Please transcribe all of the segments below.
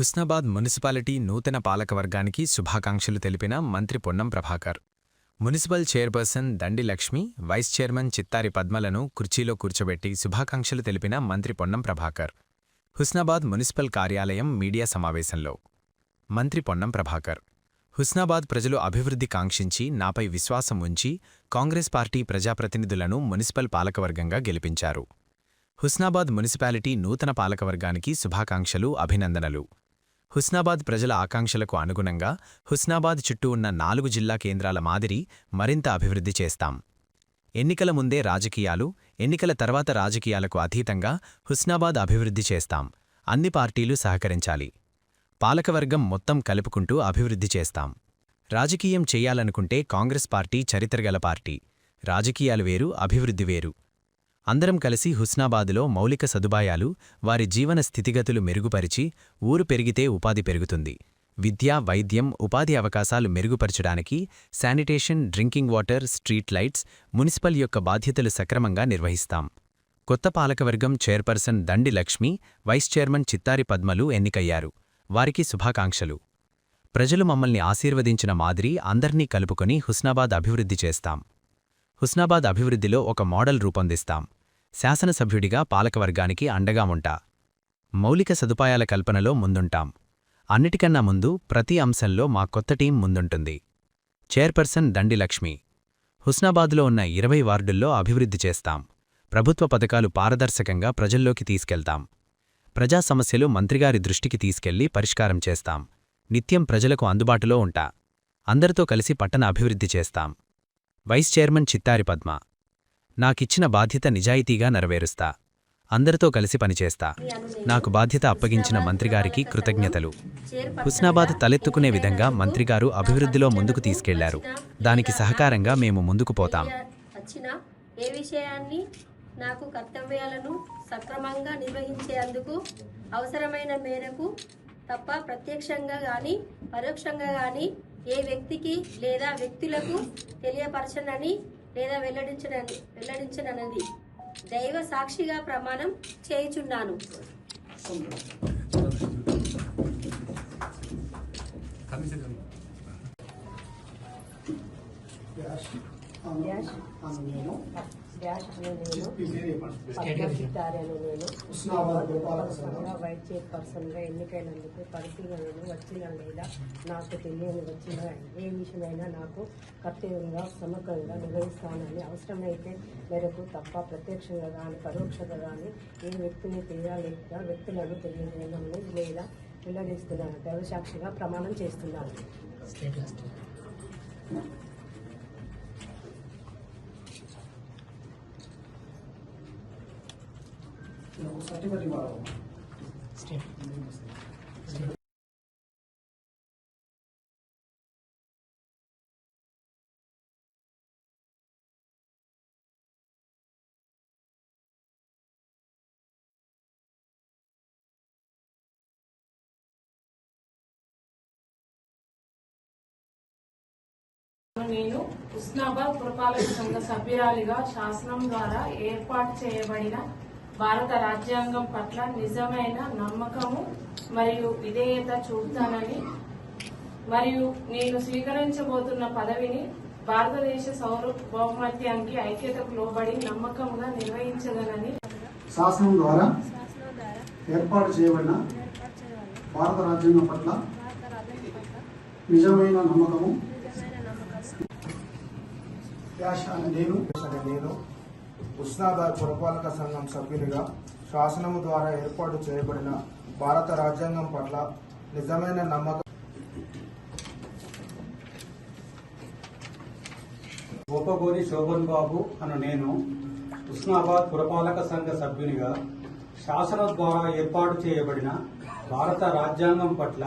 Husnabad municipality నూతన పాలకవర్గానికి శుభాకాంక్షలు తెలిపిన మంత్రి Ponnam Prabhakar. Municipal chairperson Dandi Lakshmi vice chairman Chittari పద్మలను కుర్చీలో కూర్చోబెట్టి శుభాకాంక్షలు తెలిపిన మంత్రి పొన్నం ప్రభాకర్. హుస్నాబాద్ మున్సిపల్ కార్యాలయం మీడియా సమావేశంలో మంత్రి పొన్నం ప్రభాకర్. హుస్నాబాద్ ప్రజలు అభివృద్ధి కాంక్షించి నాపై విశ్వాసం ఉంచి కాంగ్రెస్ పార్టీ ప్రజాప్రతినిధులను మున్సిపల్ పాలకవర్గంగా గెలిపించారు. హుస్నాబాద్ మున్సిపాలిటీ నూతన పాలకవర్గానికి శుభాకాంక్షలు అభినందనలు. హుస్నాబాద్ ప్రజల ఆకాంక్షలకు అనుగుణంగా హుస్నాబాద్ చుట్టూ ఉన్న నాలుగు జిల్లా కేంద్రాల మాదిరి మరింత అభివృద్ధి చేస్తాం. ఎన్నికల ముందే రాజకీయాలు ఎన్నికల తర్వాత రాజకీయాలకు అతీతంగా హుస్నాబాద్ అభివృద్ధి చేస్తాం. అన్ని పార్టీలు సహకరించాలి. పాలకవర్గం మొత్తం కలుపుకుంటూ అభివృద్ధి చేస్తాం. రాజకీయం చేయాలనుకుంటే కాంగ్రెస్ పార్టీ చరిత్రగల పార్టీ. రాజకీయాలు వేరు అభివృద్ధి వేరు. అందరం కలిసి హుస్నాబాదులో మౌలిక సదుపాయాలు వారి జీవన స్థితిగతులు మెరుగుపరిచి ఊరు పెరిగితే ఉపాధి పెరుగుతుంది. విద్య వైద్యం ఉపాధి అవకాశాలు మెరుగుపరచడానికి sanitation drinking water street lights municipal యొక్క బాధ్యతలు సక్రమంగా నిర్వహిస్తాం. కొత్త పాలకవర్గం chairperson Dandi Lakshmi vice chairman Chittari పద్మలు ఎన్నికయ్యారు. వారికి శుభాకాంక్షలు. ప్రజలు మమ్మల్ని ఆశీర్వదించిన మాదిరి అందర్నీ కలుపుకొని హుస్నాబాద్ అభివృద్ధి చేస్తాం. హుస్నాబాద్ అభివృద్ధిలో ఒక మోడల్ రూపొందిస్తాం. శాసనసభ్యుడిగా పాలకవర్గానికి అండగా ఉంటా. మౌలిక సదుపాయాల కల్పనలో ముందుంటాం. అన్నిటికన్నా ముందు ప్రతి అంశంలో మా కొత్త టీం ముందుంటుంది. చైర్పర్సన్ దండి లక్ష్మి. హుస్నాబాద్లో ఉన్న ఇరవై వార్డుల్లో అభివృద్ధి చేస్తాం. ప్రభుత్వ పథకాలు పారదర్శకంగా ప్రజల్లోకి తీసుకెళ్తాం. ప్రజా సమస్యలు మంత్రిగారి దృష్టికి తీసుకెళ్ళి పరిష్కారం చేస్తాం. నిత్యం ప్రజలకు అందుబాటులో ఉంటా. అందరితో కలిసి పట్టణ అభివృద్ధి చేస్తాం. Vice chairman Chittari Padma. నాకిచ్చిన బాధ్యత నిజాయితీగా నెరవేరుస్తా. అందరితో కలిసి పనిచేస్తా. నాకు బాధ్యత అప్పగించిన మంత్రిగారికి కృతజ్ఞతలు. హుస్నాబాద్ తలెత్తుకునే విధంగా మంత్రిగారు అభివృద్ధిలో ముందుకు తీసుకెళ్ళారు. దానికి సహకారంగా మేము ముందుకు పోతాం. వచ్చిన ఏ విషయాన్ని నాకు కర్తవ్యాలను సక్రమంగా నిర్వహించేందుకు అవసరమైన మేరకు తప్ప ప్రత్యక్షంగా కానీ పరోక్షంగా కానీ ఏ వ్యక్తికి లేదా వ్యక్తులకు తెలియపరచనని లేదా వెల్లడించనని వెల్లడించడనది దైవ సాక్షిగా ప్రమాణం చేయుచున్నాను. డాష్. అను నేను. డాష్ నేను నేను ఎన్నికైనందుకు పరిశీలనలు వచ్చిన లేదా నాకు తెలియని వచ్చిన ఏ విషయమైనా నాకు కర్తవ్యంగా సమగ్రంగా నిర్వహిస్తానని అవసరమైతే మేరకు తప్ప ప్రత్యక్షంగా కానీ పరోక్షంగా కానీ ఏ వ్యక్తిని తెలియలేక వ్యక్తులను తెలియజేయమని లేదా వెల్లడిస్తున్నాను దైవసాక్షిగా ప్రమాణం చేస్తున్నాను. సర్టిఫికెట్ ఇవ్వాలి నేను ఉస్నాబాద్ పురపాలక సంఘ సభ్యురాలిగా శాసనం ద్వారా ఏర్పాటు చేయబడిన భారత రాజ్యాంగం పట్ల నిజమైన నమ్మకము మరియు విధేయత చూపుతానని మరియు నేను స్వీకరించబోతున్న పదవిని భారతదేశ సౌరభౌమత్యానికి ఐక్యతకు లోబడి నమ్మకంగా నిర్వహించగలని. శాసనం ద్వారా ఏర్పాటు చేయబడిన భారత రాజ్యాంగం పట్ల నిజమైన నమ్మకము. నేను. నేను. ఉస్నాబాద్ పురపాలక సంఘం సభ్యునిగా శాసనము ద్వారా ఏర్పాటు చేయబడిన భారత రాజ్యాంగం పట్ల నిజమైన నమ్మకం గోపగోరి శోభన్ బాబు అను నేను ఉస్నాబాద్ పురపాలక సంఘ సభ్యునిగా శాసనం ద్వారా ఏర్పాటు చేయబడిన భారత రాజ్యాంగం పట్ల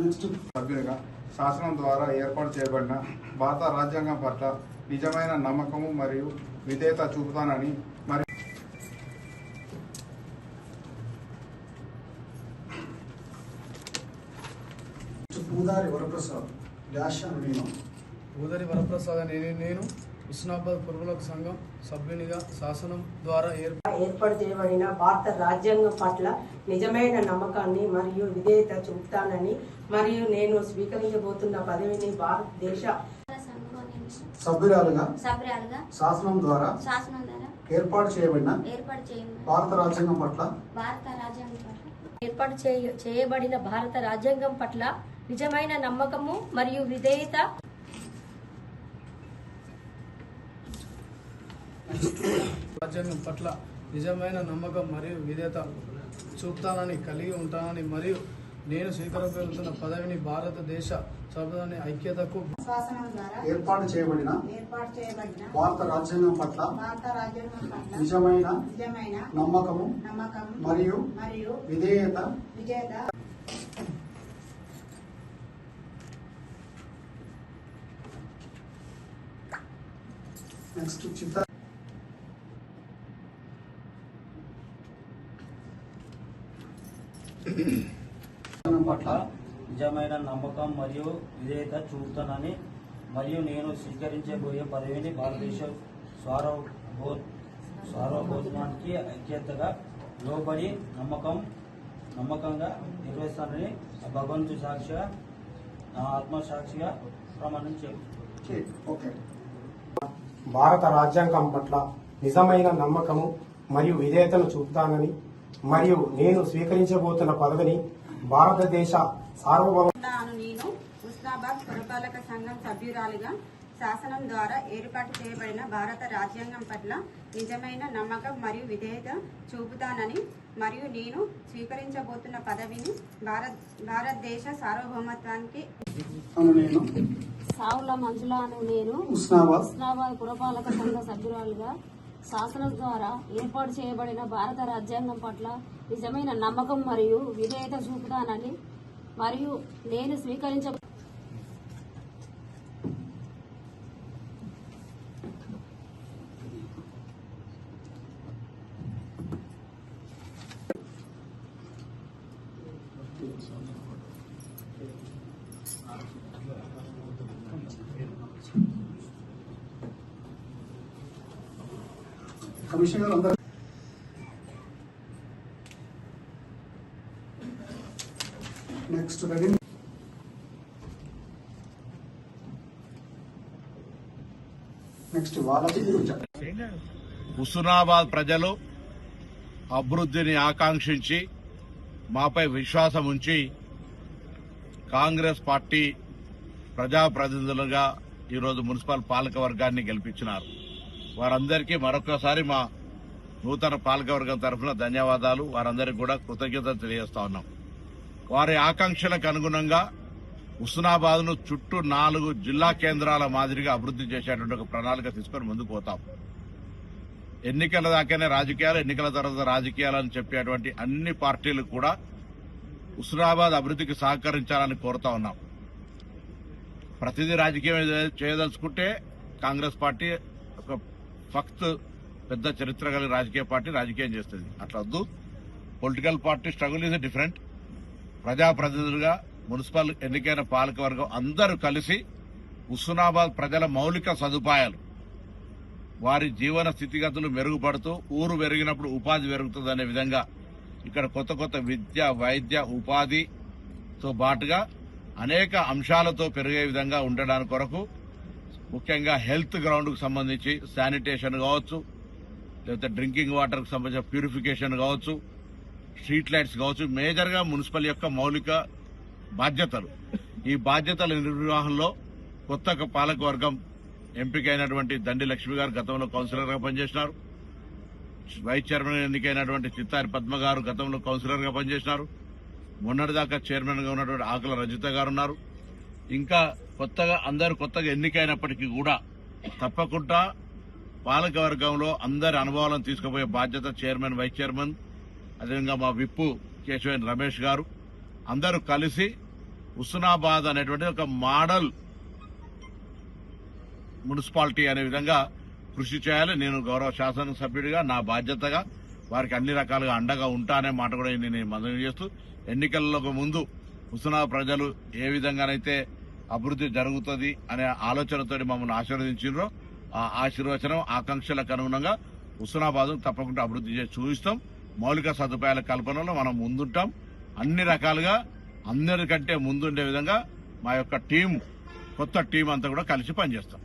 నెక్స్ట్ సభ్యునిగా శాసనం ద్వారా ఏర్పాటు చేయబడిన భారత రాజ్యాంగం పట్ల నిజమైన నమ్మకము మరియు విధేయత చూపుతానని మరి పూదారి వరప్రసాద్ డాష్ అను నేను ఊదరి వరప్రసాద్ అనే నేను. హుస్నాబాద్ పురపాలక సంఘం సభ్యునిగా శాసనం ద్వారా ఏర్పాటు ఏర్పాటు చేయబడిన భారత రాజ్యాంగం పట్ల నిజమైన నమ్మకాన్ని మరియు విధేయత చూపుతానని మరియు నేను స్వీకరించబోతున్న పదవిని భారతదేశ సభ్యురాలుగా సభ్యురాలుగా శాసనం ద్వారా శాసనం ద్వారా ఏర్పాటు చేయబడిన ఏర్పాటు చేయబడిన భారత రాజ్యాంగం పట్ల భారత రాజ్యాంగం పట్ల ఏర్పాటు చేయ చేయబడిన భారత రాజ్యాంగం పట్ల నిజమైన నమ్మకము మరియు విధేయత రాజ్యాంగం పట్ల నిజమైన నమ్మకం మరియు విధేయత చూపుతానని కలిగి ఉంటానని మరియు నేను స్వీకరించబోతున్న పదవిని భారతదేశ సభ్యుని ఐక్యతకు ఏర్పాటు చేయబడిన భారత రాజ్యాంగం పట్ల నిజమైన నిజమైన నమ్మకము నమ్మకం మరియు మరియు విధేయత నెక్స్ట్ చిత్త రాజ్యాంగం పట్ల నిజమైన నమ్మకం మరియు విధేయత చూపుతానని మరియు నేను స్వీకరించబోయే పదవిని భారతదేశ స్వారో సార్వభౌమానికి ఐక్యతగా లోబడి నమ్మకం నమ్మకంగా నిర్వహిస్తానని భగవంతు సాక్షిగా నా ఆత్మసాక్షిగా ప్రమాణం చే ఓకే, ఓకే. భారత రాజ్యాంగం పట్ల నిజమైన నమ్మకము మరియు విధేయతను చూపుతానని మరియు నేను స్వీకరించబోతున్న పదవిని భారతదేశ సార్వభౌమ నేను. హుస్నాబాద్ పురపాలక సంఘం సభ్యురాలిగా శాసనం ద్వారా ఏర్పాటు చేయబడిన భారత రాజ్యాంగం పట్ల నిజమైన నమ్మకం మరియు విధేయత చూపుతానని మరియు నేను స్వీకరించబోతున్న పదవిని భారత్ భారతదేశ సార్వభౌమత్వానికి సావుల మంజుల అను నేను ఉస్నాబాద్ పురపాలక సంఘ సభ్యురాలుగా శాసనం ద్వారా ఏర్పాటు చేయబడిన భారత రాజ్యాంగం పట్ల నిజమైన నమ్మకం మరియు విధేయత చూపుతానని మరియు నేను స్వీకరించ కమిషనర్ అందరూ నెక్స్ట్ రెవెన్యూ నెక్స్ట్ వాళ్ళకి హుస్నాబాద్ ప్రజలు అభివృద్ధిని ఆకాంక్షించి మాపై విశ్వాసం ఉంచి కాంగ్రెస్ పార్టీ ప్రజాప్రతినిధులుగా ఈరోజు మున్సిపల్ పాలక వర్గాన్ని గెలిపించినారు. వారందరికీ మరొకసారి మా నూతన పాలకవర్గం తరఫున ధన్యవాదాలు. వారందరికీ కూడా కృతజ్ఞతలు తెలియజేస్తా ఉన్నాం. వారి ఆకాంక్షలకు అనుగుణంగా హుస్నాబాద్ను చుట్టూ నాలుగు జిల్లా కేంద్రాల మాదిరిగా అభివృద్ధి చేసేటువంటి ఒక ప్రణాళిక తీసుకొని ముందుకు పోతాం. ఎన్నికల దాకానే రాజకీయాలు ఎన్నికల తర్వాత రాజకీయాలు అని చెప్పేటువంటి అన్ని పార్టీలు కూడా హుస్నాబాద్ అభివృద్ధికి సహకరించాలని కోరుతా ఉన్నాం. ప్రతిదీ రాజకీయం చేయదలుచుకుంటే కాంగ్రెస్ పార్టీ ఒక ఫక్త్ పెద్ద చరిత్ర కలిగిన రాజకీయ పార్టీ రాజకీయం చేస్తుంది. అట్లా వద్దు. Political party struggle is different ప్రజాప్రతినిధులుగా మున్సిపల్ ఎన్నికైన పాలకవర్గం అందరూ కలిసి హుస్నాబాద్ ప్రజల మౌలిక సదుపాయాలు వారి జీవన స్థితిగతులు మెరుగుపడుతూ ఊరు పెరిగినప్పుడు ఉపాధి పెరుగుతుందనే విధంగా ఇక్కడ కొత్త కొత్త విద్య వైద్య ఉపాధితో పాటుగా అనేక అంశాలతో పెరిగే విధంగా ఉండడానికి కొరకు ముఖ్యంగా హెల్త్ గ్రౌండ్కు సంబంధించి శానిటేషన్ కావచ్చు లేకపోతే డ్రింకింగ్ వాటర్కు సంబంధించిన ప్యూరిఫికేషన్ కావచ్చు స్ట్రీట్ లైట్స్ కావచ్చు మేజర్గా మున్సిపల్ యొక్క మౌలిక బాధ్యతలు. ఈ బాధ్యతల నిర్వహణలో కొత్త పాలకవర్గం ఎంపికైనటువంటి దండి లక్ష్మి గారు గతంలో కౌన్సిలర్గా పనిచేసినారు. వైస్ చైర్మన్ ఎన్నికైనటువంటి చిత్తారి పద్మ గారు గతంలో కౌన్సిలర్గా పనిచేసినారు. మొన్నటిదాకా చైర్మన్గా ఉన్నటువంటి ఆకుల రజిత గారు ఉన్నారు ఇంకా కొత్తగా అందరు కొత్తగా ఎన్నికైనప్పటికీ కూడా తప్పకుండా పాలకవర్గంలో అందరి అనుభవాలను తీసుకుపోయే బాధ్యత చైర్మన్ వైస్ చైర్మన్ అదేవిధంగా మా విప్పు కేశవన్ రమేష్ గారు. అందరూ కలిసి హుస్నాబాద్ అనేటువంటి ఒక మోడల్ మున్సిపాలిటీ అనే విధంగా కృషి చేయాలి. నేను గౌరవ శాసనసభ్యుడిగా నా బాధ్యతగా వారికి అన్ని రకాలుగా అండగా ఉంటానే మాట కూడా నేను మనవి చేస్తూ ఎన్నికలకు ముందు హుస్నా ప్రజలు ఏ విధంగానైతే అభివృద్ధి జరుగుతుంది అనే ఆలోచనతో మమ్మల్ని ఆశీర్వదించారు ఆ ఆశీర్వచనం ఆకాంక్షలకు అనుగుణంగా హుస్నాబాద్ తప్పకుండా అభివృద్ధి చేసి చూపిస్తాం. మౌలిక సదుపాయాల కల్పనలో మనం ముందుంటాం. అన్ని రకాలుగా అందరికంటే ముందుండే విధంగా మా యొక్క టీం కొత్త టీం అంతా కూడా కలిసి పనిచేస్తాం.